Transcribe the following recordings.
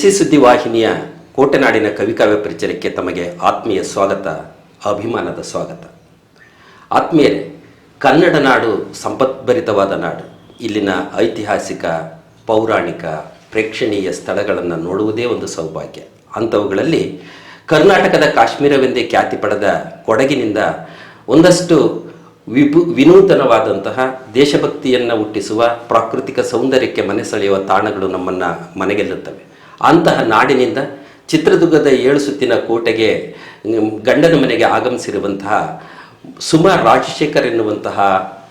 ಸುದ್ದಿವಾಹಿನಿಯ ಬಿಸಿ ಸುದ್ದಿ ವಾಹಿನಿಯ ಕೋಟೆನಾಡಿನ ಕವಿಕಾವ್ಯ ಪರಿಚಯಕ್ಕೆ ತಮಗೆ ಆತ್ಮೀಯ ಸ್ವಾಗತ, ಅಭಿಮಾನದ ಸ್ವಾಗತ. ಆತ್ಮೀಯರೇ, ಕನ್ನಡ ನಾಡು ಸಂಪದ್ಭರಿತವಾದ ನಾಡು. ಇಲ್ಲಿನ ಐತಿಹಾಸಿಕ, ಪೌರಾಣಿಕ, ಪ್ರೇಕ್ಷಣೀಯ ಸ್ಥಳಗಳನ್ನು ನೋಡುವುದೇ ಒಂದು ಸೌಭಾಗ್ಯ. ಅಂಥವುಗಳಲ್ಲಿ ಕರ್ನಾಟಕದ ಕಾಶ್ಮೀರವೆಂದೇ ಖ್ಯಾತಿ ಪಡೆದ ಕೊಡಗಿನಿಂದ ಒಂದಷ್ಟು ವಿಭು, ವಿನೂತನವಾದಂತಹ ದೇಶಭಕ್ತಿಯನ್ನು ಹುಟ್ಟಿಸುವ ಪ್ರಾಕೃತಿಕ ಸೌಂದರ್ಯಕ್ಕೆ ಮನೆ ಸೆಳೆಯುವ ತಾಣಗಳು ನಮ್ಮನ್ನು ಮನೆಗೆಲ್ಲುತ್ತವೆ. ಅಂತಹ ನಾಡಿನಿಂದ ಚಿತ್ರದುರ್ಗದ ಏಳು ಸುತ್ತಿನ ಕೋಟೆಗೆ ಗಂಡನ ಮನೆಗೆ ಆಗಮಿಸಿರುವಂತಹ ಸುಮಾ ರಾಜಶೇಖರ್ ಎನ್ನುವಂತಹ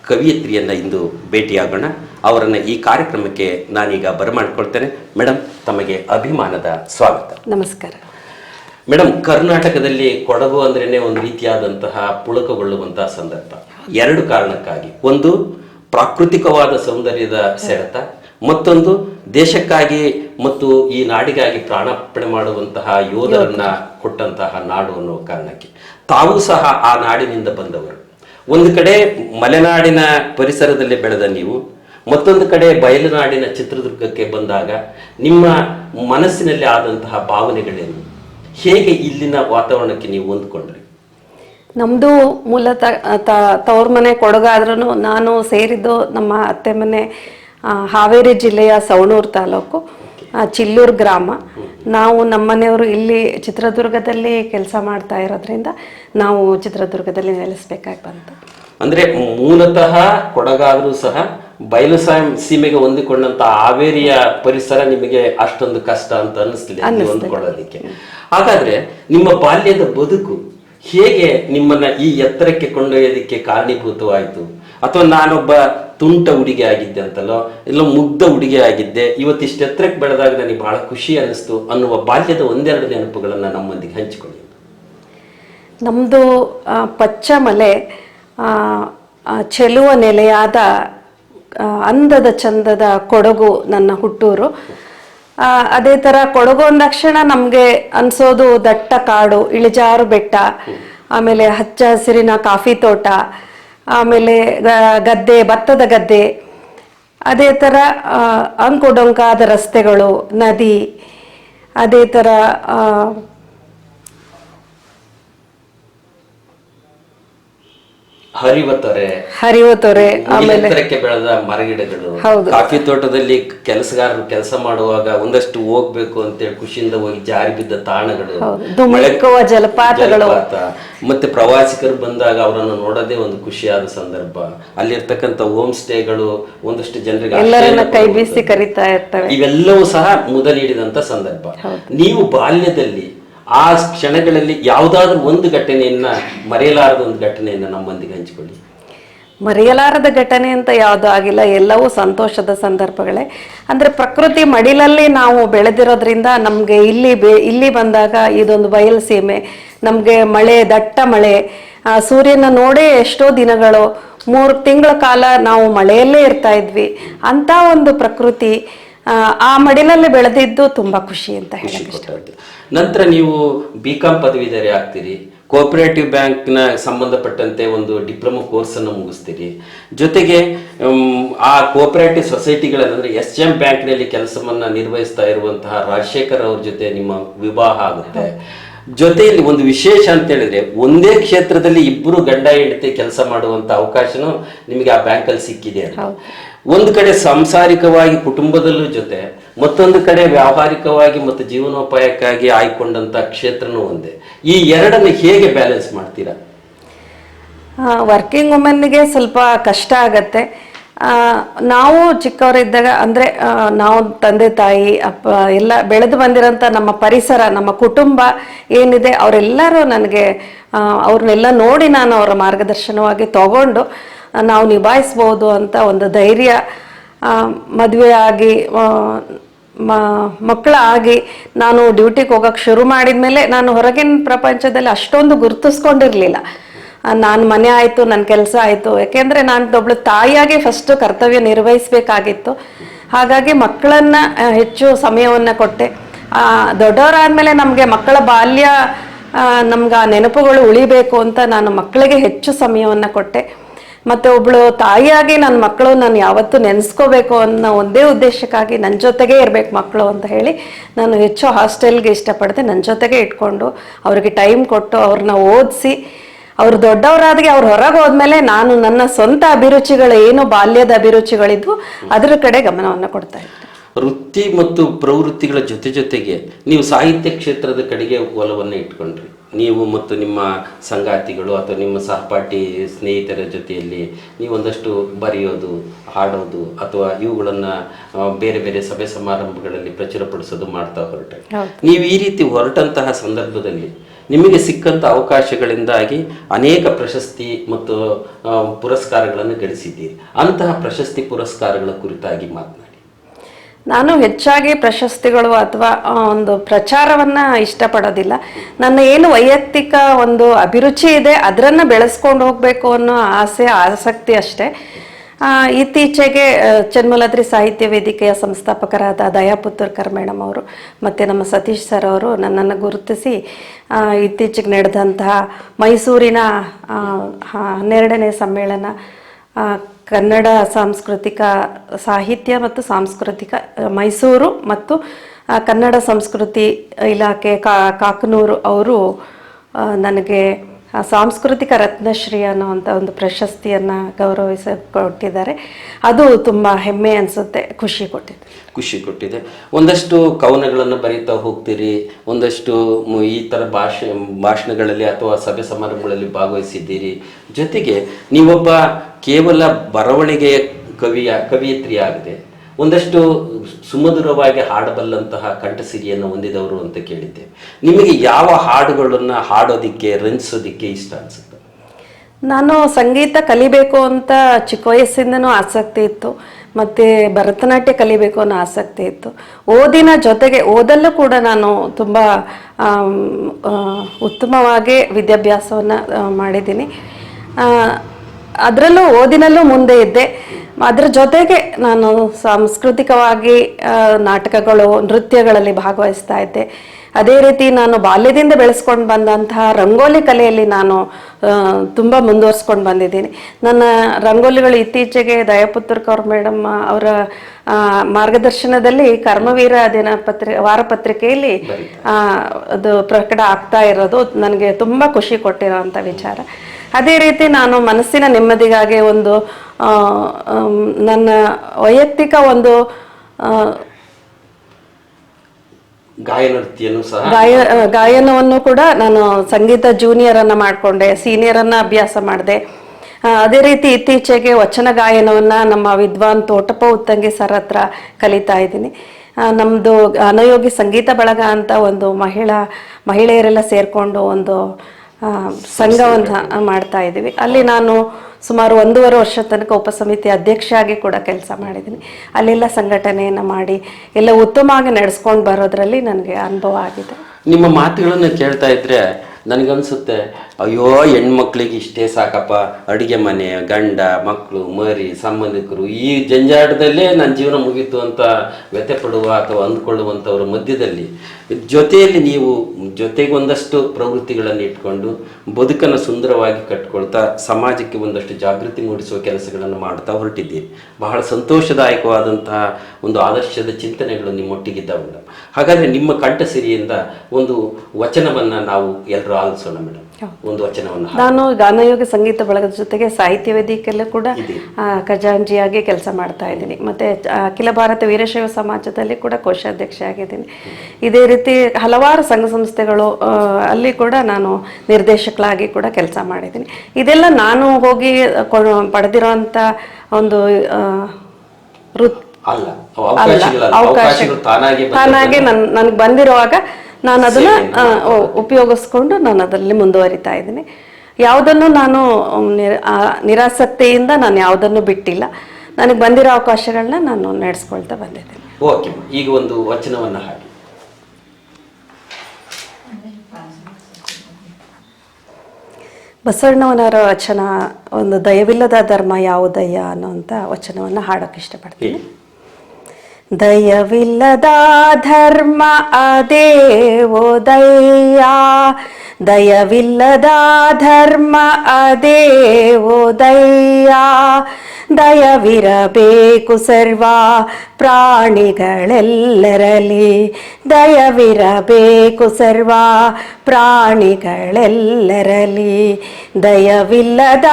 ಕವಿಯತ್ರಿಯನ್ನು ಇಂದು ಭೇಟಿಯಾಗೋಣ. ಅವರನ್ನು ಈ ಕಾರ್ಯಕ್ರಮಕ್ಕೆ ನಾನೀಗ ಬರಮಾಡಿಕೊಳ್ತೇನೆ. ಮೇಡಮ್ ತಮಗೆ ಅಭಿಮಾನದ ಸ್ವಾಗತ. ನಮಸ್ಕಾರ. ಮೇಡಮ್ ಕರ್ನಾಟಕದಲ್ಲಿ ಕೊಡಗು ಅಂದ್ರೇನೆ ಒಂದು ರೀತಿಯಾದಂತಹ ಪುಳಕಗೊಳ್ಳುವಂತಹ ಸಂದರ್ಭ. ಎರಡು ಕಾರಣಕ್ಕಾಗಿ. ಒಂದು ಪ್ರಾಕೃತಿಕವಾದ ಸೌಂದರ್ಯದ ಸೆಳೆತ. ಮತ್ತೊಂದು ದೇಶಕ್ಕಾಗಿ ಮತ್ತು ಈ ನಾಡಿಗಾಗಿ ಪ್ರಾಣಾರ್ಪಣೆ ಮಾಡುವಂತಹ ಯೋಧರನ್ನ ಕೊಟ್ಟಂತಹ ನಾಡು ಅನ್ನೋ ಕಾರಣಕ್ಕೆ. ತಾವು ಸಹ ಆ ನಾಡಿನಿಂದ ಬಂದವರು. ಒಂದು ಕಡೆ ಮಲೆನಾಡಿನ ಪರಿಸರದಲ್ಲಿ ಬೆಳೆದ ನೀವು ಮತ್ತೊಂದು ಕಡೆ ಬಯಲುನಾಡಿನ ಚಿತ್ರದುರ್ಗಕ್ಕೆ ಬಂದಾಗ ನಿಮ್ಮ ಮನಸ್ಸಿನಲ್ಲಿ ಆದಂತಹ ಭಾವನೆಗಳೇನು? ಹೇಗೆ ಇಲ್ಲಿನ ವಾತಾವರಣಕ್ಕೆ ನೀವು ಹೊಂದ್ಕೊಂಡ್ರಿ? ನಮ್ಮದು ಮೂಲತಃ ತವ್ರ ಮನೆ ಕೊಡಗಾದ್ರೂ ನಾನು ಸೇರಿದ್ದು ನಮ್ಮ ಅತ್ತೆ ಮನೆ ಹಾವೇರಿ ಜಿಲ್ಲೆಯ ಸವಣೂರು ತಾಲೂಕು ಚಿಲ್ಲೂರು ಗ್ರಾಮ. ನಾವು ನಮ್ಮನೆಯವರು ಇಲ್ಲಿ ಚಿತ್ರದುರ್ಗದಲ್ಲಿ ಕೆಲಸ ಮಾಡ್ತಾ ಇರೋದ್ರಿಂದ ನಾವು ಚಿತ್ರದುರ್ಗದಲ್ಲಿ ನೆಲೆಸಬೇಕಾಗಿ ಬಂತು. ಅಂದ್ರೆ ಮೂಲತಃ ಕೊಡಗಾದರೂ ಸಹ ಬಯಲು ಸೀಮೆಗೆ ಹೊಂದಿಕೊಂಡಂತ ಹಾವೇರಿಯ ಪರಿಸರ ನಿಮಗೆ ಅಷ್ಟೊಂದು ಕಷ್ಟ ಅಂತ ಅನಿಸ್ತಿದೆ ಹೊಂದ್ಕೊಳ್ಳೋದಕ್ಕೆ ಹಾಗಾದ್ರೆ ನಿಮ್ಮ ಬಾಲ್ಯದ ಬದುಕು ಹೇಗೆ ನಿಮ್ಮನ್ನ ಈ ಎತ್ತರಕ್ಕೆ ಕೊಂಡೊಯ್ಯೋದಕ್ಕೆ ಕಾರಣೀಭೂತವಾಯಿತು? ಅಥವಾ ನಾನೊಬ್ಬ ತುಂಟ ಹುಡುಗಿ ಆಗಿದ್ದೆ ಅಂತಲೋ ಇಲ್ಲ ಮುಗ್ಧ ಹುಡುಗಿ ಆಗಿದ್ದೆ ಇವತ್ತಿಷ್ಟು ಎತ್ತರಕ್ಕೆ ಬೆಳೆದಾಗ ನನಗೆ ಬಹಳ ಖುಷಿ ಅನ್ನಿಸ್ತು ಅನ್ನುವ ಬಾಲ್ಯದ ಒಂದೆರಡು ನೆನಪುಗಳನ್ನ ನಮ್ಮೊಂದಿಗೆ ಹಂಚಿಕೊಳ್ಳಿ. ನಮ್ಮದು ಪಚ್ಚಮಲೆ ಚೆಲುವ ನೆಲೆಯಾದ ಅಂದದ ಚಂದದ ಕೊಡಗು ನನ್ನ ಹುಟ್ಟೂರು. ಅದೇ ಥರ ಕೊಡಗು ಅಂದಾಕ್ಷಣ ನಮಗೆ ಅನ್ಸೋದು ದಟ್ಟ ಕಾಡು ಇಳಿಜಾರು ಬೆಟ್ಟ ಆಮೇಲೆ ಹಚ್ಚ ಹಸಿರಿನ ಕಾಫಿ ತೋಟ ಆಮೇಲೆ ಗದ್ದೆ ಭತ್ತದ ಗದ್ದೆ. ಅದೇ ಥರ ಅಂಕುಡೊಂಕಾದ ರಸ್ತೆಗಳು ನದಿ. ಅದೇ ಥರ ಆ, ಹರಿವ ತೊರೆ ಆಮೇಲೆ ಎತ್ತರಕ್ಕೆ ಬೆಳೆದ ಮರಗಿಡಗಳು. ಹೌದು. ಕಾಫಿ ತೋಟದಲ್ಲಿ ಕೆಲಸಗಾರರು ಕೆಲಸ ಮಾಡುವಾಗ ಒಂದಷ್ಟು ಹೋಗ್ಬೇಕು ಅಂತೇಳಿ ಖುಷಿಯಿಂದ ಹೋಗಿ ಜಾರಿ ಬಿದ್ದ ತಾಣಗಳು. ಧುಮುಕುವ ಜಲಪಾತಗಳು. ಜಲಪಾತ. ಮತ್ತೆ ಪ್ರವಾಸಿಗರು ಬಂದಾಗ ಅವರನ್ನು ನೋಡೋದೇ ಒಂದು ಖುಷಿಯಾದ ಸಂದರ್ಭ. ಅಲ್ಲಿರ್ತಕ್ಕಂಥ ಹೋಮ್ ಸ್ಟೇಗಳು ಒಂದಷ್ಟು ಜನರಿಗೆ ಎಲ್ಲರನ್ನ ಆಶ್ರಯ ಕೈ. ಬೀಸಿ ಕರಿತಾ ಇರ್ತವೆ. ಇವೆಲ್ಲವೂ ಸಹ ಮುದ ನೀಡಿದಂತ ಸಂದರ್ಭ. ನೀವು ಬಾಲ್ಯದಲ್ಲಿ ಆ ಕ್ಷಣಗಳಲ್ಲಿ ಯಾವುದಾದ್ರೂ ಒಂದು ಘಟನೆಯನ್ನ ಮರೆಯಲಾರದ ಒಂದು ಘಟನೆಯನ್ನ ನಮ್ಮೊಂದಿಗೆ ಹಂಚಿಕೊಳ್ಳಿ. ಮರೆಯಲಾರದ ಘಟನೆ ಅಂತ ಯಾವುದು ಆಗಿಲ್ಲ, ಎಲ್ಲವೂ ಸಂತೋಷದ ಸಂದರ್ಭಗಳೇ. ಅಂದರೆ ಪ್ರಕೃತಿ ಮಡಿಲಲ್ಲಿ ನಾವು ಬೆಳೆದಿರೋದ್ರಿಂದ ನಮಗೆ ಇಲ್ಲಿ ಬೆ, ಇಲ್ಲಿ ಬಂದಾಗ ಇದೊಂದು ಬಯಲು ಸೀಮೆ, ನಮಗೆ ಮಳೆ, ದಟ್ಟ ಮಳೆ ಸೂರ್ಯನ ನೋಡೇ ಎಷ್ಟೋ ದಿನಗಳು, ಮೂರು ತಿಂಗಳ ಕಾಲ ನಾವು ಮಳೆಯಲ್ಲೇ ಇರ್ತಾ ಇದ್ವಿ. ಅಂತ ಒಂದು ಪ್ರಕೃತಿ. ಆ, ಮಡಿಲಲ್ಲಿ ಬೆಳೆದಿದ್ದು ತುಂಬಾ ಖುಷಿ ಅಂತ ಹೇಳಿ ನಂತರ ನೀವು ಬಿ ಕಾಮ್ ಪದವೀಧರಿ ಆಗ್ತೀರಿ. ಕೋಆಪರೇಟಿವ್ ಬ್ಯಾಂಕ್ನ ಸಂಬಂಧಪಟ್ಟಂತೆ ಒಂದು ಡಿಪ್ಲೊಮಾ ಕೋರ್ಸನ್ನು ಮುಗಿಸ್ತೀರಿ. ಜೊತೆಗೆ ಆ ಕೋಆಪರೇಟಿವ್ ಸೊಸೈಟಿಗಳಂದ್ರೆ ಎಸ್ ಎಂ ಬ್ಯಾಂಕ್ನಲ್ಲಿ ಕೆಲಸವನ್ನ ನಿರ್ವಹಿಸ್ತಾ ಇರುವಂತಹ ರಾಜಶೇಖರ್ ಅವ್ರ ಜೊತೆ ನಿಮ್ಮ ವಿವಾಹ ಆಗುತ್ತೆ. ಜೊತೆಯಲ್ಲಿ ಒಂದು ವಿಶೇಷ ಅಂತ ಹೇಳಿದ್ರೆ ಒಂದೇ ಕ್ಷೇತ್ರದಲ್ಲಿ ಇಬ್ಬರು ಗಂಡ ಹೆಂಡತಿ ಕೆಲಸ ಮಾಡುವಂತ ಅವಕಾಶನೂ ನಿಮಗೆ ಆ ಬ್ಯಾಂಕಲ್ಲಿ ಸಿಕ್ಕಿದೆ ಅಂತ. ಒಂದು ಕಡೆ ಸಾಂಸಾರಿಕವಾಗಿ ಕುಟುಂಬದಲ್ಲೂ ಜೊತೆ ಮತ್ತೊಂದು ಕಡೆ ವ್ಯಾವಹಾರಿಕವಾಗಿ ಮತ್ತು ಜೀವನೋಪಾಯಕ್ಕಾಗಿ ಆಯ್ಕೊಂಡಂತ ಕ್ಷೇತ್ರನೂ ಒಂದೇ. ಈ ಎರಡನ್ನು ಹೇಗೆ ಬ್ಯಾಲೆನ್ಸ್ ಮಾಡ್ತೀರಾ? ವರ್ಕಿಂಗ್ ವುಮೆನ್ಗೆ ಸ್ವಲ್ಪ ಕಷ್ಟ ಆಗತ್ತೆ. ನಾವು ಚಿಕ್ಕವರಿದ್ದಾಗ ಅಂದರೆ ನಾವು ತಂದೆ ತಾಯಿ ಅಪ್ಪ ಎಲ್ಲ ಬೆಳೆದು ಬಂದಿರೋಂಥ ನಮ್ಮ ಪರಿಸರ ನಮ್ಮ ಕುಟುಂಬ ಏನಿದೆ ಅವರೆಲ್ಲರೂ ನನಗೆ ಅವ್ರನ್ನೆಲ್ಲ ನೋಡಿ ನಾನು ಅವರ ಮಾರ್ಗದರ್ಶನವಾಗಿ ತಗೊಂಡು ನಾವು ನಿಭಾಯಿಸ್ಬೋದು ಅಂತ ಒಂದು ಧೈರ್ಯ ಮದುವೆ ಆಗಿ ಆ, ಮ- ಮಕ್ಕಳಾಗಿ ನಾನು ಡ್ಯೂಟಿಗೆ ಹೋಗಕ್ಕೆ ಶುರು ಮಾಡಿದ ಮೇಲೆ ನಾನು ಹೊರಗಿನ ಪ್ರಪಂಚದಲ್ಲಿ ಅಷ್ಟೊಂದು ಗುರುತಿಸ್ಕೊಂಡಿರಲಿಲ್ಲ. ನಾನು ಮನೆ ಆಯಿತು ನನ್ನ ಕೆಲಸ ಆಯಿತು. ಯಾಕೆಂದರೆ ನಾನು ಒಬ್ಳು ತಾಯಿಯಾಗಿ ಫಸ್ಟ್ ಕರ್ತವ್ಯ ನಿರ್ವಹಿಸಬೇಕಾಗಿತ್ತು. ಹಾಗಾಗಿ ಮಕ್ಕಳನ್ನ ಹೆಚ್ಚು ಸಮಯವನ್ನು ಕೊಟ್ಟೆ. ದೊಡ್ಡವರಾದ್ಮೇಲೆ ನಮಗೆ ಮಕ್ಕಳ ಬಾಲ್ಯ ನಮ್ಗೆ ಆ ನೆನಪುಗಳು ಉಳಿಬೇಕು ಅಂತ ನಾನು ಮಕ್ಕಳಿಗೆ ಹೆಚ್ಚು ಸಮಯವನ್ನು ಕೊಟ್ಟೆ. ಮತ್ತು ಒಬ್ಬಳು ತಾಯಿಯಾಗಿ ನನ್ನ ಮಕ್ಕಳು ನಾನು ಯಾವತ್ತೂ ನೆನೆಸ್ಕೋಬೇಕು ಅನ್ನೋ ಒಂದೇ ಉದ್ದೇಶಕ್ಕಾಗಿ ನನ್ನ ಜೊತೆಗೇ ಇರಬೇಕು ಮಕ್ಕಳು ಅಂತ ಹೇಳಿ ನಾನು ಹೆಚ್ಚು ಹಾಸ್ಟೆಲ್ಗೆ ಇಷ್ಟಪಡದೆ. ನನ್ನ ಜೊತೆಗೆ ಇಟ್ಕೊಂಡು ಅವ್ರಿಗೆ ಟೈಮ್ ಕೊಟ್ಟು ಅವ್ರನ್ನ ಓದಿಸಿ ಅವ್ರು ದೊಡ್ಡವರಾದ್ರೆ ಅವ್ರು ಹೊರಗೆ ಹೋದ್ಮೇಲೆ ನಾನು ನನ್ನ ಸ್ವಂತ ಅಭಿರುಚಿಗಳು ಏನು ಬಾಲ್ಯದ ಅಭಿರುಚಿಗಳಿದ್ವು, ಅದ್ರ ಕಡೆ ಗಮನವನ್ನು ಕೊಡ್ತಾ ಇದ್ದೆ. ವೃತ್ತಿ ಮತ್ತು ಪ್ರವೃತ್ತಿಗಳ ಜೊತೆ ಜೊತೆಗೆ ನೀವು ಸಾಹಿತ್ಯ ಕ್ಷೇತ್ರದ ಕಡೆಗೆ ಒಲವನ್ನು ಇಟ್ಕೊಂಡ್ರಿ. ನೀವು ಮತ್ತು ನಿಮ್ಮ ಸಂಗಾತಿಗಳು ಅಥವಾ ನಿಮ್ಮ ಸಹಪಾಠಿ ಸ್ನೇಹಿತರ ಜೊತೆಯಲ್ಲಿ ನೀವು ಒಂದಷ್ಟು ಬರೆಯೋದು ಹಾಡೋದು ಅಥವಾ ಇವುಗಳನ್ನು ಬೇರೆ ಬೇರೆ ಸಭೆ ಸಮಾರಂಭಗಳಲ್ಲಿ ಪ್ರಚುರಪಡಿಸೋದು ಮಾಡ್ತಾ ಹೊರಟೆ. ನೀವು ಈ ರೀತಿ ಹೊರಟಂತಹ ಸಂದರ್ಭದಲ್ಲಿ ನಿಮಗೆ ಸಿಕ್ಕಂಥ ಅವಕಾಶಗಳಿಂದಾಗಿ ಅನೇಕ ಪ್ರಶಸ್ತಿ ಮತ್ತು ಪುರಸ್ಕಾರಗಳನ್ನು ಗಳಿಸಿದ್ದೀರಿ. ಅಂತಹ ಪ್ರಶಸ್ತಿ ಪುರಸ್ಕಾರಗಳ ಕುರಿತಾಗಿ ಮಾತನಾಡಿ ನಾನು ಹೆಚ್ಚಾಗಿ ಪ್ರಶಸ್ತಿಗಳು ಅಥವಾ ಒಂದು ಪ್ರಚಾರವನ್ನ ಇಷ್ಟಪಡೋದಿಲ್ಲ. ನನ್ನ ಏನು ವೈಯಕ್ತಿಕ ಒಂದು ಅಭಿರುಚಿ ಇದೆ, ಅದರನ್ನು ಬೆಳೆಸ್ಕೊಂಡು ಹೋಗ್ಬೇಕು ಅನ್ನೋ ಆಸೆ, ಆಸಕ್ತಿ ಅಷ್ಟೇ. ಇತ್ತೀಚೆಗೆ ಚನ್ಮಲಾದ್ರಿ ಸಾಹಿತ್ಯ ವೇದಿಕೆಯ ಸಂಸ್ಥಾಪಕರಾದ ದಯಾಪುತ್ರ ಮೇಡಮ್ ಅವರು ಮತ್ತು ನಮ್ಮ ಸತೀಶ್ ಸರ್ ಅವರು ನನ್ನನ್ನು ಗುರುತಿಸಿ ಇತ್ತೀಚೆಗೆ ನಡೆದಂತಹ ಮೈಸೂರಿನ ಹನ್ನೆರಡನೇ ಸಮ್ಮೇಳನ ಕನ್ನಡ ಸಾಂಸ್ಕೃತಿಕ ಸಾಹಿತ್ಯ ಮತ್ತು ಸಾಂಸ್ಕೃತಿಕ ಮೈಸೂರು ಮತ್ತು ಕನ್ನಡ ಸಂಸ್ಕೃತಿ ಇಲಾಖೆ ಕಾಕನೂರು ಅವರು ನನಗೆ ಸಾಂಸ್ಕೃತಿಕ ರತ್ನಶ್ರೀ ಅನ್ನುವಂಥ ಒಂದು ಪ್ರಶಸ್ತಿಯನ್ನು ಗೌರವಿಸ ಕೊಟ್ಟಿದ್ದಾರೆ. ಅದು ತುಂಬ ಹೆಮ್ಮೆ ಅನಿಸುತ್ತೆ, ಖುಷಿ ಕೊಟ್ಟಿದೆ. ಖುಷಿ ಕೊಟ್ಟಿದೆ. ಒಂದಷ್ಟು ಕವನಗಳನ್ನು ಬರೀತಾ ಹೋಗ್ತೀರಿ, ಒಂದಷ್ಟು ಈ ಥರ ಭಾಷೆ, ಭಾಷಣಗಳಲ್ಲಿ ಅಥವಾ ಸಭೆ ಸಮಾರಂಭಗಳಲ್ಲಿ ಭಾಗವಹಿಸಿದ್ದೀರಿ. ಜೊತೆಗೆ ನೀವೊಬ್ಬ ಕೇವಲ ಬರವಣಿಗೆಯ ಕವಿಯ, ಕವಿಯತ್ರಿಯಾಗದೆ. ಒಂದಷ್ಟು ಸುಮಧುರವಾಗಿ ಹಾಡಬಲ್ಲಂತಹ ಕಂಠಸಿರಿಯನ್ನು ಹೊಂದಿದವರು ಅಂತ ಕೇಳಿದ್ದೇವೆ. ನಿಮಗೆ ಯಾವ ಹಾಡುಗಳನ್ನು ಹಾಡೋದಿಕ್ಕೆ, ರಂಜಿಸೋದಿಕ್ಕೆ ಇಷ್ಟ ಅನಿಸುತ್ತೆ? ನಾನು ಸಂಗೀತ ಕಲಿಬೇಕು ಅಂತ ಚಿಕ್ಕ ವಯಸ್ಸಿಂದನೂ ಆಸಕ್ತಿ ಇತ್ತು. ಮತ್ತು ಭರತನಾಟ್ಯ ಕಲಿಬೇಕು ಅನ್ನೋ ಆಸಕ್ತಿ ಇತ್ತು. ಓದಿನ ಜೊತೆಗೆ ಓದಲ್ಲೂ ಕೂಡ ನಾನು ತುಂಬ ಉತ್ತಮವಾಗಿ ವಿದ್ಯಾಭ್ಯಾಸವನ್ನು ಮಾಡಿದ್ದೀನಿ. ಅದರಲ್ಲೂ ಓದಿನಲ್ಲೂ ಮುಂದೆ ಇದ್ದೆ. ಅದರ ಜೊತೆಗೆ ನಾನು ಸಾಂಸ್ಕೃತಿಕವಾಗಿ ನಾಟಕಗಳು ನೃತ್ಯಗಳಲ್ಲಿ ಭಾಗವಹಿಸ್ತಾ ಇದ್ದೆ. ಅದೇ ರೀತಿ ನಾನು ಬಾಲ್ಯದಿಂದ ಬೆಳೆಸ್ಕೊಂಡು ಬಂದಂತಹ ರಂಗೋಲಿ ಕಲೆಯಲ್ಲಿ ನಾನು ತುಂಬ ಮುಂದುವರ್ಸ್ಕೊಂಡು ಬಂದಿದ್ದೀನಿ. ನನ್ನ ರಂಗೋಲಿಗಳು ಇತ್ತೀಚೆಗೆ ದಯಾಪುತ್ರ ಕೌರ್ ಮೇಡಮ್ ಅವರ ಮಾರ್ಗದರ್ಶನದಲ್ಲಿ ಕರ್ಮವೀರ ದಿನಪತ್ರಿ ವಾರಪತ್ರಿಕೆಯಲ್ಲಿ ಆ, ಅದು ಪ್ರಕಟ ಆಗ್ತಾ ಇರೋದು ನನಗೆ ತುಂಬ ಖುಷಿ ಕೊಟ್ಟಿರೋವಂಥ ವಿಚಾರ. ಅದೇ ರೀತಿ ನಾನು ಮನಸ್ಸಿನ ನೆಮ್ಮದಿಗಾಗಿ ಒಂದು ನನ್ನ ವೈಯಕ್ತಿಕ ಒಂದು ಗಾಯ ಗಾಯನವನ್ನು ಕೂಡ ನಾನು ಸಂಗೀತ ಜೂನಿಯರ್ ಅನ್ನ ಮಾಡಿಕೊಂಡೆ ಸೀನಿಯರ್ ಅನ್ನ ಅಭ್ಯಾಸ ಮಾಡಿದೆ. ಅದೇ ರೀತಿ ಇತ್ತೀಚೆಗೆ ವಚನ ಗಾಯನವನ್ನ ನಮ್ಮ ವಿದ್ವಾನ್ ತೋಟಪ್ಪ ಉತ್ತಂಗಿ ಸರ್ ಹತ್ರ ಕಲಿತಾ ಇದ್ದೀನಿ. ನಮ್ಮದು ನಮ್ದು ಅನಯೋಗಿ ಸಂಗೀತ ಬಳಗ ಅಂತ ಒಂದು ಮಹಿಳಾ ಮಹಿಳೆಯರೆಲ್ಲ ಸೇರ್ಕೊಂಡು ಒಂದು ಸಂಘವನ್ನು ಸಂಘವನ್ನ ಮಾಡ್ತಾ ಇದ್ದೀವಿ. ಅಲ್ಲಿ ನಾನು ಸುಮಾರು ಒಂದೂವರೆ ವರ್ಷ ತನಕ ಉಪಸಮಿತಿ ಆಗಿ ಕೂಡ ಕೆಲಸ ಮಾಡಿದ್ದೀನಿ. ಅಲ್ಲೆಲ್ಲ ಸಂಘಟನೆಯನ್ನು ಮಾಡಿ, ಎಲ್ಲ ಉತ್ತಮವಾಗಿ ನಡೆಸ್ಕೊಂಡು ಬರೋದ್ರಲ್ಲಿ ನನಗೆ ಅನುಭವ ಆಗಿದೆ. ನಿಮ್ಮ ಮಾತುಗಳನ್ನು ಕೇಳ್ತಾ ಇದ್ರೆ ನನಗನ್ಸುತ್ತೆ, ಅಯ್ಯೋ, ಹೆಣ್ಮಕ್ಳಿಗೆ ಇಷ್ಟೇ ಸಾಕಪ್ಪ. ಅಡುಗೆ ಮನೆ, ಗಂಡ ಮಕ್ಕಳು ಮರಿ, ಸಂಬಂಧಿಕರು, ಈ ಜಂಜಾಟದಲ್ಲೇ ನನ್ನ ಜೀವನ ಮುಗೀತು ಅಂತ ವ್ಯಥೆ ಪಡುವ ಅಥವಾ ಅಂದ್ಕೊಳ್ಳುವಂಥವ್ರ ಮಧ್ಯದಲ್ಲಿ ಜೊತೆಯಲ್ಲಿ ನೀವು ಜೊತೆಗೆ ಒಂದಷ್ಟು ಪ್ರವೃತ್ತಿಗಳನ್ನು ಇಟ್ಕೊಂಡು ಬದುಕನ್ನು ಸುಂದರವಾಗಿ ಕಟ್ಕೊಳ್ತಾ ಸಮಾಜಕ್ಕೆ ಒಂದಷ್ಟು ಜಾಗೃತಿ ಮೂಡಿಸುವ ಕೆಲಸಗಳನ್ನು ಮಾಡ್ತಾ ಹೊರಟಿದ್ದೀರಿ. ಬಹಳ ಸಂತೋಷದಾಯಕವಾದಂತಹ ಒಂದು ಆದರ್ಶದ ಚಿಂತನೆಗಳು ನಿಮ್ಮೊಟ್ಟಿಗಿದ್ದಾವಲ್ಲ ಹಾಗಾದ್ರೆ ನಿಮ್ಮ ಕಂಠಸಿರಿಯಿಂದ ಒಂದು ವಚನವನ್ನ ನಾವು ಎಲ್ಲರೂ ಆಲಿಸೋಣ ಮೇಡಮ್ ಒಂದು ವಚನವನ್ನು ನಾನು ಗಾನಯೋಗ ಸಂಗೀತ ಬಳಗದ ಜೊತೆಗೆ ಸಾಹಿತ್ಯ ವೇದಿಕೆಯಲ್ಲೂ ಕೂಡ ಖಜಾಂಜಿಯಾಗಿ ಕೆಲಸ ಮಾಡ್ತಾ ಇದ್ದೀನಿ. ಮತ್ತೆ ಅಖಿಲ ಭಾರತ ವೀರಶೈವ ಸಮಾಜದಲ್ಲಿ ಕೂಡ ಕೋಶಾಧ್ಯಕ್ಷ ಆಗಿದ್ದೀನಿ ಇದೇ ರೀತಿ ಹಲವಾರು ಸಂಘ ಸಂಸ್ಥೆಗಳು ಅಲ್ಲಿ ಕೂಡ ನಾನು ನಿರ್ದೇಶಕಳಾಗಿ ಕೂಡ ಕೆಲಸ ಮಾಡಿದ್ದೀನಿ. ಇದೆಲ್ಲ ನಾನು ಹೋಗಿ ಪಡೆದಿರೋಂಥ ಒಂದು ವೃತ್ ಅಲ್ಲ. ತಾನಾಗಿ ತಾನಾಗೆ ನನ್ ನನಗೆ ಬಂದಿರುವಾಗ ನಾನು ಅದನ್ನ ಉಪಯೋಗಿಸ್ಕೊಂಡು ನಾನು ಅದರಲ್ಲಿ ಮುಂದುವರಿತಾ ಇದ್ದೀನಿ. ಯಾವುದನ್ನು ನಾನು ನಿರಾಸಕ್ತಿಯಿಂದ ನಾನು ಯಾವುದನ್ನು ಬಿಟ್ಟಿಲ್ಲ. ನನಗೆ ಬಂದಿರೋ ಅವಕಾಶಗಳನ್ನ ನಾನು ನಡೆಸ್ಕೊಳ್ತಾ ಬಂದಿದ್ದೀನಿ. ಓಕೆ ಈಗ ಒಂದು ವಚನವನ್ನ ಹಾಕಿ. ಬಸವಣ್ಣವನವರ ವಚನ ಒಂದು ದಯವಿಲ್ಲದ ಧರ್ಮ ಯಾವುದಯ್ಯ ಅನ್ನೋಂಥ ವಚನವನ್ನು ಹಾಡಕ್ಕೆ ಇಷ್ಟಪಡ್ತೀನಿ. ದಯವಿಲ್ಲದ ಧರ್ಮ ಅದೇ ಓದಯ್ಯ ದಯವಿಲ್ಲದ ಧರ್ಮ ಅದೇ ಓದಯ್ಯ ದಯವಿರಬೇಕು ಸರ್ವ ಪ್ರಾಣಿಗಳೆಲ್ಲರಲ್ಲಿ. ದಯವಿರಬೇಕು ಸರ್ವ ಪ್ರಾಣಿಗಳೆಲ್ಲರಲ್ಲಿ. ದಯವಿಲ್ಲದ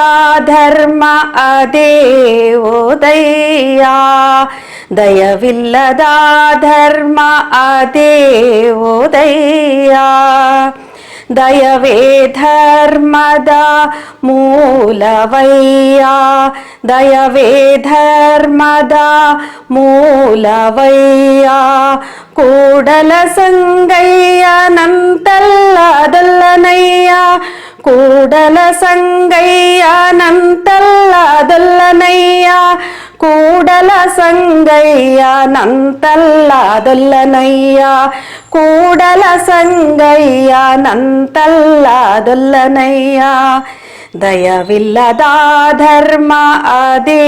ಧರ್ಮ ಅದೇ ದಯ್ಯ. ದಯವಿಲ್ಲದ ಧರ್ಮ ಅದೇ ಓದಯ್ಯ దయవే ధర్మద మూలవయ్యా. దయవే ధర్మద మూలవయ్యా. కూడల సంగయ్య నంతల్లదల్లనయ్యా కూడల సంగయ్య నంతల్లాదొల్లనయ్యా. కూడల సంగయ్య నంతల్లాదొల్లనయ్యా. కూడల సంగయ్య నంతల్లాదొల్లనయ్యా. ದಯವಿಲ್ಲದ ಧರ್ಮ ಅದೇ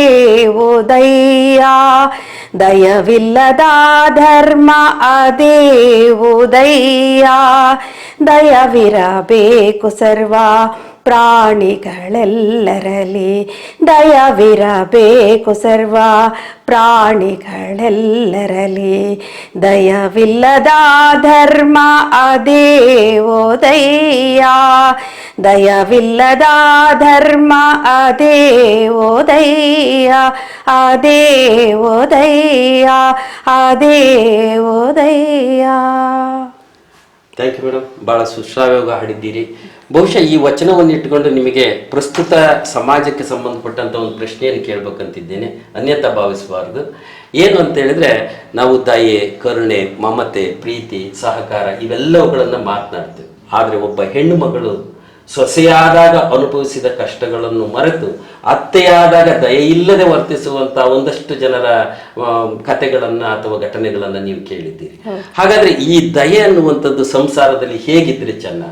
ಉದಯ್ಯ ದಯವಿಲ್ಲದ ಧರ್ಮ ಅದೇ ಉದಯ್ಯ ದಯವಿರಬೇಕು ಸರ್ವ ಪ್ರಾಣಿಗಳೆಲ್ಲರಲ್ಲಿ ದಯವಿರಬೇಕು ಸರ್ವ ಪ್ರಾಣಿಗಳೆಲ್ಲರಲ್ಲಿ. ದಯವಿಲ್ಲದ ಧರ್ಮ ಅದೇವೋ ಓದಯ್ಯ ದಯವಿಲ್ಲದ ಧರ್ಮ ಅದೇ ಓದಯ್ಯ ಅದೇವೋ ಓದಯ್ಯ ಅದೇ ಓದಯ್ಯ ಥ್ಯಾಂಕ್ ಯು ಮೇಡಮ್ ಭಾಳ ಸುಶ್ರಾವ್ಯವಾಗಿ ಹಾಡಿದ್ದೀರಿ. ಬಹುಶಃ ಈ ವಚನವನ್ನು ಇಟ್ಟುಕೊಂಡು ನಿಮಗೆ ಪ್ರಸ್ತುತ ಸಮಾಜಕ್ಕೆ ಸಂಬಂಧಪಟ್ಟಂತ ಒಂದು ಪ್ರಶ್ನೆಯನ್ನು ಕೇಳ್ಬೇಕಂತಿದ್ದೇನೆ ಅನ್ಯತಾ ಭಾವಿಸಬಾರ್ದು ಏನು ಅಂತ ಹೇಳಿದ್ರೆ ನಾವು ದಯೆ ಕರುಣೆ ಮಮತೆ ಪ್ರೀತಿ ಸಹಕಾರ ಇವೆಲ್ಲವುಗಳನ್ನು ಮಾತನಾಡ್ತೇವೆ. ಆದರೆ ಒಬ್ಬ ಹೆಣ್ಣು ಮಗಳು ಸೊಸೆಯಾದಾಗ ಅನುಭವಿಸಿದ ಕಷ್ಟಗಳನ್ನು ಮರೆತು ಅತ್ತೆಯಾದಾಗ ದಯೆ ಇಲ್ಲದೆ ವರ್ತಿಸುವಂತ ಒಂದಷ್ಟು ಜನರ ಕಥೆಗಳನ್ನು ಕಥೆಗಳನ್ನ ಅಥವಾ ಘಟನೆಗಳನ್ನ ನೀವು ಕೇಳಿದ್ದೀರಿ. ಹಾಗಾದ್ರೆ ಈ ದಯೆ ಅನ್ನುವಂಥದ್ದು ಸಂಸಾರದಲ್ಲಿ ಹೇಗಿದ್ರೆ ಚೆನ್ನ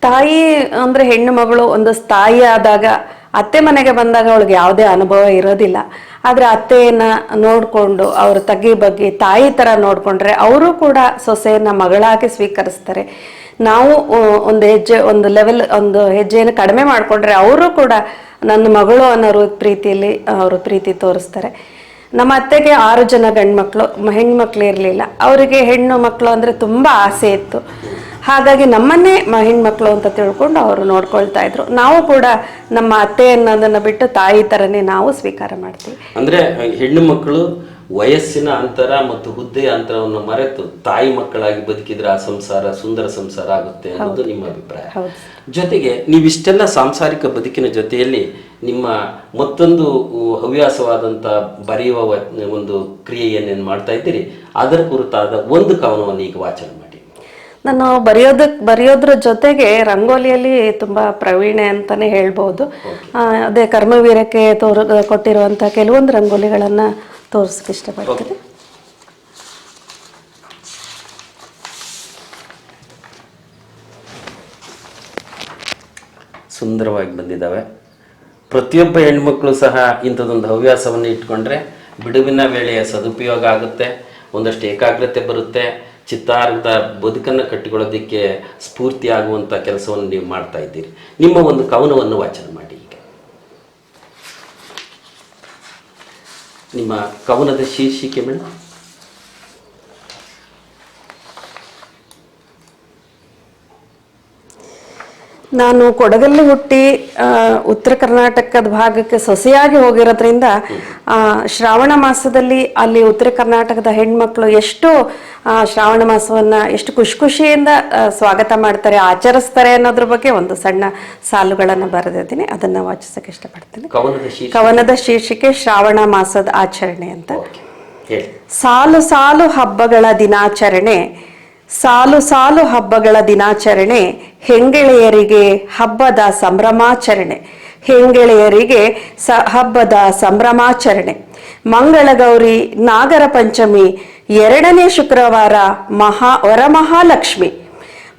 ತಾಯಿ ಅಂದ್ರೆ ಹೆಣ್ಣು ಮಗಳು ಒಂದು ತಾಯಿ ಆದಾಗ ಅತ್ತೆ ಮನೆಗೆ ಬಂದಾಗ ಅವಳಿಗೆ ಯಾವುದೇ ಅನುಭವ ಇರೋದಿಲ್ಲ. ಆದ್ರೆ ಅತ್ತೆಯನ್ನ ನೋಡ್ಕೊಂಡು, ಅವ್ರ ತಗ್ಗಿ ಬಗ್ಗೆ ತಾಯಿ ತರ ನೋಡ್ಕೊಂಡ್ರೆ ಅವರು ಕೂಡ ಸೊಸೆಯನ್ನ ಮಗಳಾಗಿ ಸ್ವೀಕರಿಸ್ತಾರೆ. ನಾವು ಒಂದು ಹೆಜ್ಜೆ, ಒಂದು ಲೆವೆಲ್ ಒಂದು ಹೆಜ್ಜೆಯನ್ನು ಕಡಿಮೆ ಮಾಡಿಕೊಂಡ್ರೆ ಅವರು ಕೂಡ ನನ್ನ ಮಗಳು ಅನ್ನೋ ರು- ಪ್ರೀತಿಯಲ್ಲಿ ಅವರು ಪ್ರೀತಿ ತೋರಿಸ್ತಾರೆ. ನಮ್ಮ ಅತ್ತೆಗೆ ಆರು ಜನ ಗಂಡು ಮಕ್ಕಳು ಹೆಣ್ಮಕ್ಳು ಇರಲಿಲ್ಲ. ಅವರಿಗೆ ಹೆಣ್ಣು ಮಕ್ಕಳು ಅಂದರೆ ತುಂಬ ಆಸೆ ಇತ್ತು. ಹಾಗಾಗಿ ನಮ್ಮನ್ನೇ ಹೆಣ್ಣು ಹೆಣ್ಮಕ್ಳು ಅಂತ ತಿಳ್ಕೊಂಡು ಅವರು ನೋಡ್ಕೊಳ್ತಾ ಇದ್ರು. ನಾವು ಕೂಡ ನಮ್ಮ ಅತ್ತೆ ಅನ್ನೋದನ್ನ ಬಿಟ್ಟು ತಾಯಿ ತರನೇ ನಾವು ಸ್ವೀಕಾರ ಮಾಡ್ತೀವಿ. ಅಂದ್ರೆ ಹೆಣ್ಣು ಮಕ್ಕಳು ವಯಸ್ಸಿನ ಅಂತರ ಮತ್ತು ಹುದ್ದೆಯ ಅಂತರವನ್ನು ಮರೆತು ತಾಯಿ ಮಕ್ಕಳಾಗಿ ಬದುಕಿದ್ರೆ ಆ ಸಂಸಾರ ಸುಂದರ ಸಂಸಾರ ಆಗುತ್ತೆ ಅನ್ನೋದು ನಿಮ್ಮ ಅಭಿಪ್ರಾಯ. ಜೊತೆಗೆ ನೀವಿಷ್ಟೆಲ್ಲ ಸಾಂಸಾರಿಕ ಬದುಕಿನ ಜೊತೆಯಲ್ಲಿ ನಿಮ್ಮ ಮತ್ತೊಂದು ಹವ್ಯಾಸವಾದಂತ ಹವ್ಯಾಸವಾದಂಥ ಬರೆಯುವ ಒಂದು ಕ್ರಿಯೆಯನ್ನೇನು ಮಾಡ್ತಾ ಇದ್ದೀರಿ? ಅದರ ಕುರಿತಾದ ಒಂದು ಕವನವನ್ನು ಈಗ ವಾಚನ ಮಾಡಿ. ನಾನು ಬರೆಯೋದಕ್ ಬರೆಯೋದ್ರ ಜೊತೆಗೆ ರಂಗೋಲಿಯಲ್ಲಿ ತುಂಬಾ ಪ್ರವೀಣೆ ಅಂತಾನೆ ಹೇಳ್ಬೋದು. ಅದೇ ಕರ್ಮವೀರಕ್ಕೆ ತೋರ್ ಕೊಟ್ಟಿರುವಂತ ಕೆಲವೊಂದು ರಂಗೋಲಿಗಳನ್ನ ತೋರಿಸಕ್ಕೆ ಇಷ್ಟಪಡ್ತೀನಿ. ಸುಂದರವಾಗಿ ಬಂದಿದ್ದಾವೆ. ಪ್ರತಿಯೊಬ್ಬ ಹೆಣ್ಮಕ್ಳು ಸಹ ಇಂಥದ್ದೊಂದು ಹವ್ಯಾಸವನ್ನು ಇಟ್ಕೊಂಡ್ರೆ ಬಿಡುವಿನ ವೇಳೆಯ ಸದುಪಯೋಗ ಆಗುತ್ತೆ ಒಂದಷ್ಟು ಏಕಾಗ್ರತೆ ಬರುತ್ತೆ ಚಿತ್ತಾರದ ಬದುಕನ್ನು ಕಟ್ಟಿಕೊಳ್ಳೋದಕ್ಕೆ ಸ್ಫೂರ್ತಿ ಆಗುವಂಥ ಕೆಲಸವನ್ನು ನೀವು ಮಾಡ್ತಾ ಇದ್ದೀರಿ. ನಿಮ್ಮ ಒಂದು ಕವನವನ್ನು ವಾಚನ ಮಾಡಿ ಈಗ. ನಿಮ್ಮ ಕವನದ ಶೀರ್ಷಿಕೆ ಮೇಡಮ್ ನಾನು ಕೊಡಗಲ್ಲಿ ಹುಟ್ಟಿ ಉತ್ತರ ಕರ್ನಾಟಕದ ಭಾಗಕ್ಕೆ ಸೊಸೆಯಾಗಿ ಹೋಗಿರೋದ್ರಿಂದ ಶ್ರಾವಣ ಮಾಸದಲ್ಲಿ ಅಲ್ಲಿ ಉತ್ತರ ಕರ್ನಾಟಕದ ಹೆಣ್ಮಕ್ಳು ಎಷ್ಟು ಆ, ಶ್ರಾವಣ ಮಾಸವನ್ನ ಎಷ್ಟು ಖುಷಿ ಖುಷಿಯಿಂದ ಸ್ವಾಗತ ಮಾಡ್ತಾರೆ ಆಚರಿಸ್ತಾರೆ ಅನ್ನೋದ್ರ ಬಗ್ಗೆ ಒಂದು ಸಣ್ಣ ಸಾಲುಗಳನ್ನು ಬರೆದಿದ್ದೀನಿ. ಅದನ್ನ ವಾಚಿಸೋಕೆ ಇಷ್ಟಪಡ್ತೀನಿ. ಕವನದ ಶೀರ್ಷಿಕೆ? ಶ್ರಾವಣ ಮಾಸದ ಆಚರಣೆ ಅಂತ. ಸಾಲು ಸಾಲು ಹಬ್ಬಗಳ ದಿನಾಚರಣೆ. ಸಾಲು ಸಾಲು ಹಬ್ಬಗಳ ದಿನಾಚರಣೆ, ಹೆಂಗೆಳೆಯರಿಗೆ ಹಬ್ಬದ ಸಂಭ್ರಮಾಚರಣೆ, ಹೆಂಗೆಳೆಯರಿಗೆ ಸ ಹಬ್ಬದ ಸಂಭ್ರಮಾಚರಣೆ. ಮಂಗಳಗೌರಿ ನಾಗರ ಪಂಚಮಿ ಎರಡನೇ ಶುಕ್ರವಾರ ಮಹಾ ವರಮಹಾಲಕ್ಷ್ಮಿ.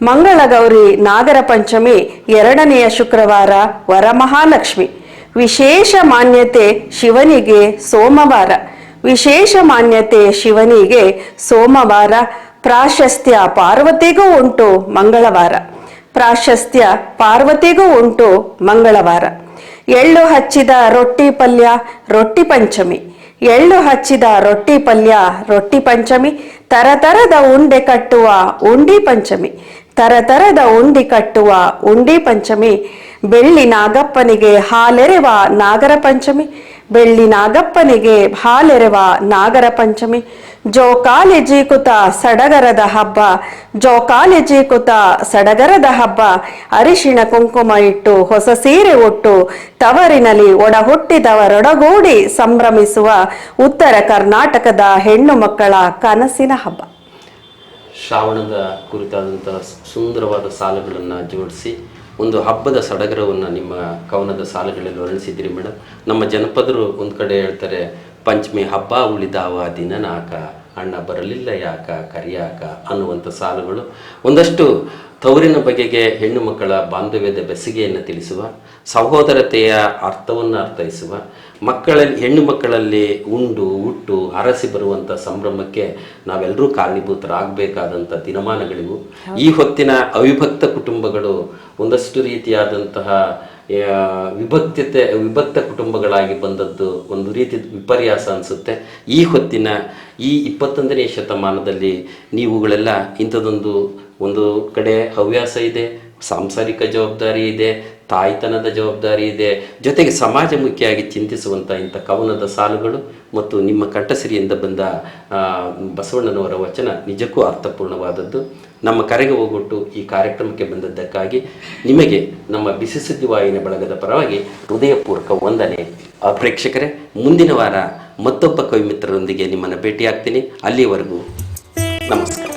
ಮಂಗಳಗೌರಿ ನಾಗರ ಪಂಚಮಿ ಎರಡನೆಯ ಶುಕ್ರವಾರ ವರಮಹಾಲಕ್ಷ್ಮಿ. ವಿಶೇಷ ಮಾನ್ಯತೆ ಶಿವನಿಗೆ ಸೋಮವಾರ. ವಿಶೇಷ ಮಾನ್ಯತೆ ಶಿವನಿಗೆ ಸೋಮವಾರ. ಪ್ರಾಶಸ್ತ್ಯ ಪಾರ್ವತಿಗೂ ಉಂಟು ಮಂಗಳವಾರ. ಪ್ರಾಶಸ್ತ್ಯ ಪಾರ್ವತಿಗೂ ಉಂಟು ಮಂಗಳವಾರ. ಎಳ್ಳು ಹಚ್ಚಿದ ರೊಟ್ಟಿ ಪಲ್ಯ, ರೊಟ್ಟಿ ಪಂಚಮಿ. ಎಳ್ಳು ಹಚ್ಚಿದ ರೊಟ್ಟಿ ಪಲ್ಯ, ರೊಟ್ಟಿ ಪಂಚಮಿ. ತರತರದ ಉಂಡೆ ಕಟ್ಟುವ ಉಂಡಿ ಪಂಚಮಿ. ತರತರದ ಉಂಡಿ ಕಟ್ಟುವ ಉಂಡಿ ಪಂಚಮಿ. ಬೆಳ್ಳಿ ನಾಗಪ್ಪನಿಗೆ ಹಾಲೆರೆವ ನಾಗರ ಪಂಚಮಿ. ಬೆಳ್ಳಿ ನಾಗಪ್ಪನಿಗೆ ಹಾಲೆರೆವ ನಾಗರ ಪಂಚಮಿ. ಜೋಕಾಲಿ ಜೀಕುತ ಸಡಗರದ ಹಬ್ಬ. ಜೋಕಾಲಿ ಜೀಕುತ ಸಡಗರದ ಹಬ್ಬ. ಅರಿಶಿಣ ಕುಂಕುಮ ಇಟ್ಟು ಹೊಸ ಸೀರೆ ಒಟ್ಟು. ತವರಿನಲ್ಲಿ ಒಡ ಹುಟ್ಟಿದವರೊಡಗೂಡಿ ಸಂಭ್ರಮಿಸುವ ಉತ್ತರ ಕರ್ನಾಟಕದ ಹೆಣ್ಣು ಮಕ್ಕಳ ಕನಸಿನ ಹಬ್ಬ. ಶ್ರಾವಣದ ಕುರಿತಾದಂತಹ ಸುಂದರವಾದ ಸಾಲುಗಳನ್ನು ಜೋಡಿಸಿ ಒಂದು ಹಬ್ಬದ ಸಡಗರವನ್ನು ನಿಮ್ಮ ಕವನದ ಸಾಲುಗಳಲ್ಲಿ ವರ್ಣಿಸಿದ್ದೀರಿ ಮೇಡಮ್. ನಮ್ಮ ಜನಪದರು ಒಂದು ಕಡೆ ಹೇಳ್ತಾರೆ, ಪಂಚಮಿ ಹಬ್ಬ ಉಳಿದಾವ ದಿನ ನಾಕ ಅಣ್ಣ ಬರಲಿಲ್ಲ ಯಾಕ, ಕರಿಯಾಕ ಅನ್ನುವಂಥ ಸಾಲುಗಳು. ಒಂದಷ್ಟು ತವರಿನ ಬಗೆಗೆ ಹೆಣ್ಣು ಮಕ್ಕಳ ಬಾಂಧವ್ಯದ ಬೆಸಿಗೆಯನ್ನು ತಿಳಿಸುವ, ಸಹೋದರತೆಯ ಅರ್ಥವನ್ನು ಅರ್ಥೈಸುವ ಮಕ್ಕಳಲ್ಲಿ ಹೆಣ್ಣು ಮಕ್ಕಳಲ್ಲಿ ಉಂಡು ಹುಟ್ಟು ಹರಸಿ ಬರುವಂಥ ಸಂಭ್ರಮಕ್ಕೆ ನಾವೆಲ್ಲರೂ ಕಾರಣೀಭೂತರಾಗಬೇಕಾದಂಥ ದಿನಮಾನಗಳಿವು. ಈ ಹೊತ್ತಿನ ಅವಿಭಕ್ತ ಕುಟುಂಬಗಳು ಒಂದಷ್ಟು ರೀತಿಯಾದಂತಹ ವಿಭಕ್ತತೆ ವಿಭಕ್ತ ಕುಟುಂಬಗಳಾಗಿ ಬಂದದ್ದು ಒಂದು ರೀತಿ ವಿಪರ್ಯಾಸ ಅನಿಸುತ್ತೆ. ಈ ಹೊತ್ತಿನ ಈ ಇಪ್ಪತ್ತೊಂದನೇ ಶತಮಾನದಲ್ಲಿ ನೀವುಗಳೆಲ್ಲ ಇಂಥದ್ದೊಂದು ಒಂದು ಕಡೆ ಹವ್ಯಾಸ ಇದೆ ಸಾಂಸಾರಿಕ ಜವಾಬ್ದಾರಿ ಇದೆ, ತಾಯ್ತನದ ಜವಾಬ್ದಾರಿ ಇದೆ. ಜೊತೆಗೆ ಸಮಾಜಮುಖಿಯಾಗಿ ಚಿಂತಿಸುವಂಥ ಇಂಥ ಕವನದ ಸಾಲುಗಳು ಮತ್ತು ನಿಮ್ಮ ಕಂಠಸಿರಿಯಿಂದ ಬಂದ ಬಸವಣ್ಣನವರ ವಚನ ನಿಜಕ್ಕೂ ಅರ್ಥಪೂರ್ಣವಾದದ್ದು. ನಮ್ಮ ಕರೆಗೆ ಹೋಗೊಟ್ಟು ಈ ಕಾರ್ಯಕ್ರಮಕ್ಕೆ ಬಂದದ್ದಕ್ಕಾಗಿ ನಿಮಗೆ ನಮ್ಮ ಬಿಸಿ ಸುದ್ದಿ ವಾಹಿನಿ ಬಳಗದ ಪರವಾಗಿ ಹೃದಯಪೂರ್ವಕ ವಂದನೆ. ಪ್ರೇಕ್ಷಕರೇ, ಮುಂದಿನ ವಾರ ಮತ್ತೊಬ್ಬ ಕವಿಮಿತ್ರರೊಂದಿಗೆ ನಿಮ್ಮನ್ನು ಭೇಟಿಯಾಗ್ತೀನಿ. ಅಲ್ಲಿವರೆಗೂ ನಮಸ್ಕಾರ.